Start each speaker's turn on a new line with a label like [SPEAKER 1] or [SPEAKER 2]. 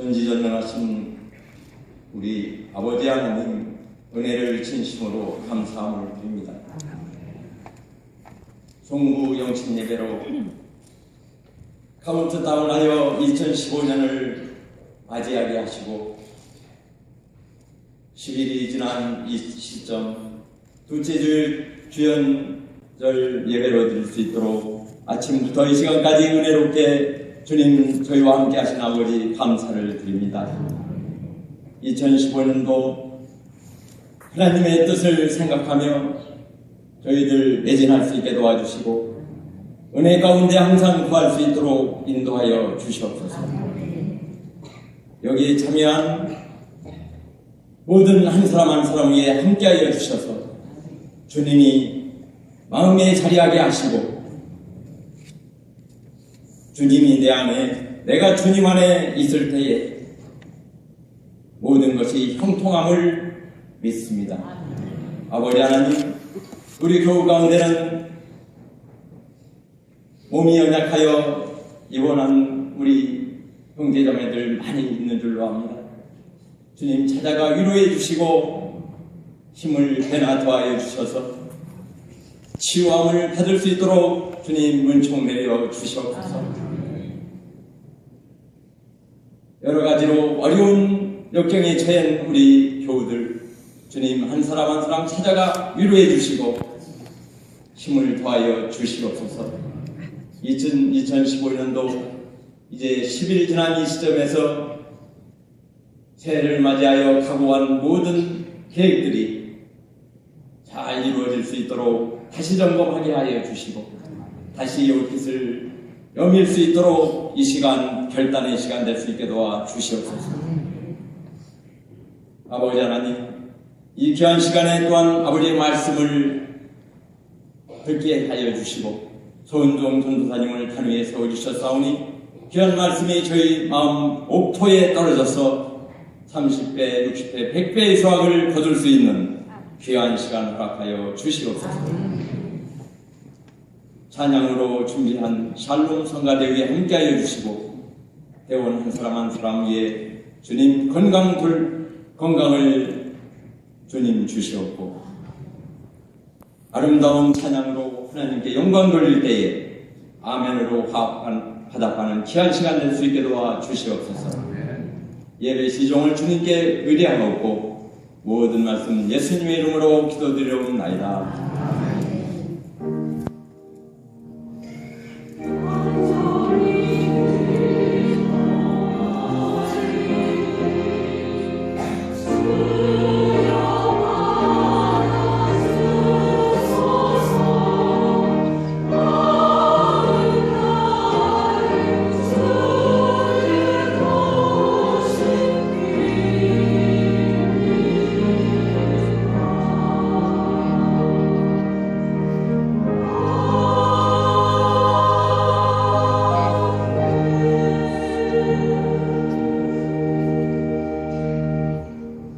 [SPEAKER 1] 전지전능하신 우리 아버지 하나님 은혜를 진심으로 감사함을 드립니다. 송구 영신 예배로 카운트다운하여 2015년을 맞이하게 하시고 10일이 지난 이 시점 둘째 주일 주연절 예배로 드릴 수 있도록 아침부터 이 시간까지 은혜롭게 주님 저희와 함께 하신 아버지 감사를 드립니다. 2015년도 하나님의 뜻을 생각하며 저희들 매진할 수 있게 도와주시고 은혜 가운데 항상 구할 수 있도록 인도하여 주시옵소서. 여기에 참여한 모든 한 사람 한 사람 위에 함께하여 주셔서 주님이 마음에 자리하게 하시고 주님이 내 안에 내가 주님 안에 있을 때에 모든 것이 형통함을 믿습니다. 아버지 하나님, 우리 교우 가운데는 몸이 연약하여 입원한 우리 형제자매들 많이 있는 줄로 압니다. 주님 찾아가 위로해 주시고 힘을 배나 더하여 주셔서 치유함을 받을 수 있도록 주님 은총 내려 주시옵소서. 여러 가지로 어려운 역경에 처한 우리 교우들 주님 한 사람 한 사람 찾아가 위로해 주시고 힘을 더하여 주시옵소서. 2015년도 이제 10일 지난 이 시점에서 새해를 맞이하여 각오한 모든 계획들이 잘 이루어질 수 있도록 다시 점검하게 하여 주시고 다시 여깃을 여밀 수 있도록 이 시간 결단의 시간 될 수 있게 도와 주시옵소서. 아버지 하나님, 이 귀한 시간에 또한 아버지의 말씀을 듣게 하여 주시고 소은종 전도사님을 단위에 세워주셨사오니 귀한 말씀이 저희 마음 옥토에 떨어져서 30배, 60배, 100배의 수확을 거둘 수 있는 귀한 시간 허락하여 주시옵소서. 찬양으로 준비한 샬롬 성가대위에 함께하여 주시고 대원 한 사람 한 사람 위에 주님 건강 돌 건강을 주님 주시옵고 아름다운 찬양으로 하나님께 영광 돌릴 때에 아멘으로 화답하는 귀한 시간 될 수 있게 도와 주시옵소서. 예배 시종을 주님께 의뢰하옵고 모든 말씀 예수님의 이름으로 기도드려옵나이다.